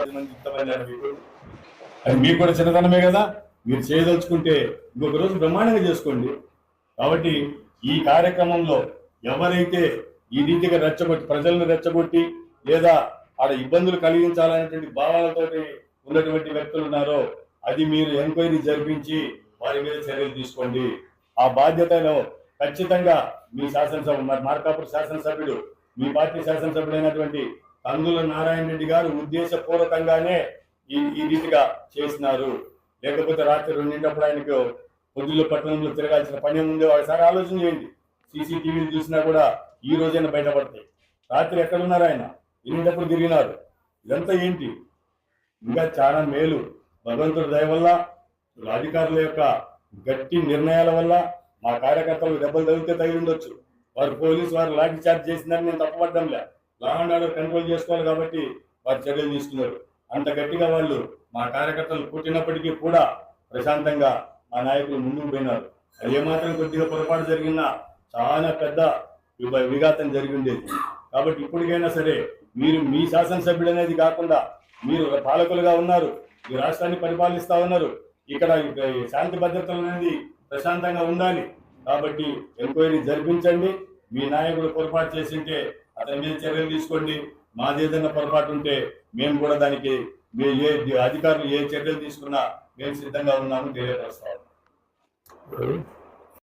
పది మంది అది మీకు కూడా చిన్నతనమే కదా? మీరు చేయదలుచుకుంటే ఇంకొక రోజు బ్రహ్మాండంగా చేసుకోండి. కాబట్టి ఈ కార్యక్రమంలో ఎవరైతే ఈ రీతిగా రెచ్చగొట్టి ప్రజలను రెచ్చగొట్టి లేదా ఆడ ఇబ్బందులు కలిగించాలనేటువంటి భావాలతో ఉన్నటువంటి వ్యక్తులు ఉన్నారో అది మీరు ఎంక్వైరీ జరిపించి వారి మీద చర్యలు తీసుకోండి. ఆ బాధ్యతలో ఖచ్చితంగా మీ శాసనసభ మరి మార్కాపూర్ శాసనసభ్యుడు మీ పార్టీ శాసనసభ్యుడైనటువంటి కందుల నారాయణ రెడ్డి గారు ఉద్దేశపూర్వకంగానే ఈ ఈ రీతిగా చేసినారు. లేకపోతే రాత్రి రెండింటప్పుడు ఆయనకు పొద్దుల పట్టణంలో తిరగాల్సిన పని ముందే ఒకసారి ఆలోచన చేయండి సీసీటీవీలు చూసినా కూడా ఈ రోజైనా బయటపడతాయి. రాత్రి ఎక్కడున్నారు ఆయన? ఎన్నింటప్పుడు తిరిగినారు? ఇదంతా ఏంటి? ఇంకా చాలా మేలు. భగవంతుడి దయ వల్ల అధికారుల యొక్క గట్టి నిర్ణయాల వల్ల మా కార్యకర్తలు దెబ్బలు తగిలితే తగిలి ఉండొచ్చు. వారు పోలీసు వారు లాఠీ చార్జ్ చేసిందని నేను తప్పపడ్డంలే. లే లా అండ్ ఆర్డర్ కంట్రోల్ చేసుకోవాలి కాబట్టి వారు చర్యలు తీసుకున్నారు. అంత గట్టిగా వాళ్ళు మా కార్యకర్తలు పుట్టినప్పటికీ కూడా ప్రశాంతంగా మా నాయకులు ముందుకు పోయినారు. అది ఏమాత్రం కొద్దిగా పొరపాటు జరిగినా చాలా పెద్ద విఘాతం జరిగి ఉండేది. కాబట్టి ఇప్పటికైనా సరే మీరు మీ శాసనసభ్యుడు అనేది కాకుండా మీరు పాలకులుగా ఉన్నారు ఈ రాష్ట్రాన్ని పరిపాలిస్తా ఉన్నారు ఇక్కడ ఈ శాంతి భద్రతలు అనేది ప్రశాంతంగా ఉండాలి. కాబట్టి ఎంక్వైరీ జరిపించండి. మీ నాయకుడు పొరపాటు చేసింటే అతని మీద చర్యలు తీసుకోండి. మాది ఏదైనా పొరపాటు ఉంటే మేము కూడా దానికి మీ ఏ అధికారులు ఏ చర్యలు తీసుకున్నా మేము సిద్ధంగా ఉన్నామని తెలియపరుస్తాము